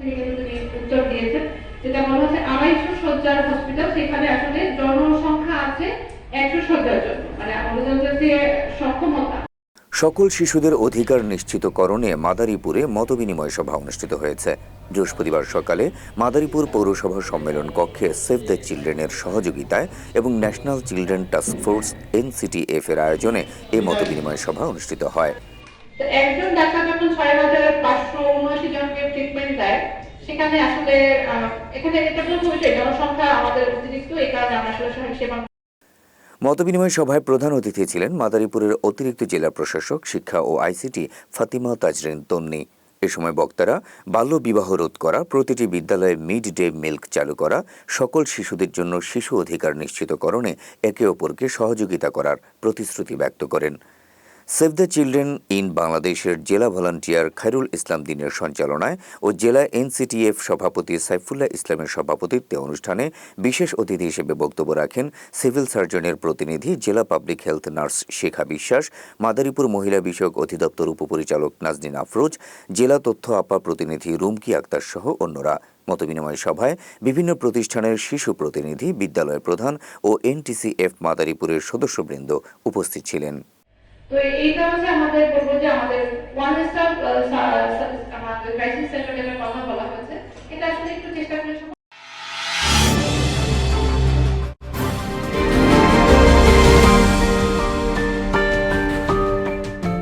তিনি কিন্তু তিনি উত্তর দিয়েছেন যেটা বলা হচ্ছে আড়াইশো শয্যার হসপিটাল সেখানে আসলে জনসংখ্যা আছে একশো শয্যার জন্য মানে আমাদের যে সক্ষমতা। সকল শিশুদের অধিকার নিশ্চিতকরণে মাদারীপুরে মতবিনিময় সভা অনুষ্ঠিত হয়েছে। বৃহস্পতিবার সকালে মাদারীপুর পৌরসভা সম্মেলন কক্ষে সেভ দ্য চিলড্রেনের সহযোগিতায় এবং national children task force NCTF এর আয়োজনে এই মতবিনিময় সভা অনুষ্ঠিত হয়। একজন ডাক্তার যখন ছয় হাজার সেখানে আসলে এখানে এটা জনসংখ্যা আমাদের অতিরিক্ত, এই কারণে আমরা আসলে সেবা মতবিনিময় সভায় প্রধান অতিথি ছিলেন মাদারীপুরের অতিরিক্ত জেলা প্রশাসক, শিক্ষা ও আইসিটি ফাতিমা তাজরিন তন্নি। এ সময় বক্তারা বাল্য বিবাহ রোধ করা, প্রতিটি বিদ্যালয়ে মিড ডে মিল্ক চালু করা, সকল শিশুদের জন্য শিশু অধিকার নিশ্চিতকরণে একে অপরকে সহযোগিতা করার প্রতিশ্রুতি ব্যক্ত করেন। সেভ দ্য চিলড্রেন ইন বাংলাদেশের জেলা ভলান্টিয়ার খায়রুল ইসলাম দিনের সঞ্চালনায় ও জেলা এনসিটিএফ সভাপতি সাইফুল্লাহ ইসলামের সভাপতিত্বে অনুষ্ঠানে বিশেষ অতিথি হিসেবে বক্তব্য রাখেন সিভিল সার্জনের প্রতিনিধি, জেলা পাবলিক হেলথ নার্স শেখা বিশ্বাস, মাদারীপুর মহিলা বিষয়ক অধিদপ্তর উপপরিচালক নাজনীন আফরোজ, জেলা তথ্য আপা প্রতিনিধি রুমকি আক্তার সহ অন্যরা। মতবিনিময় সভায় বিভিন্ন প্রতিষ্ঠানের শিশু প্রতিনিধি, বিদ্যালয় প্রধান ও এনটিসিএফ মাদারীপুরের সদস্যবৃন্দ উপস্থিত ছিলেন। তো এই কারণে আমাদের বলব যে আমাদের ওয়ান স্টপ আমাদের ক্রাইসিস সেন্টার কথা বলা হয়েছে। এটা আসলে একটু চেষ্টা করে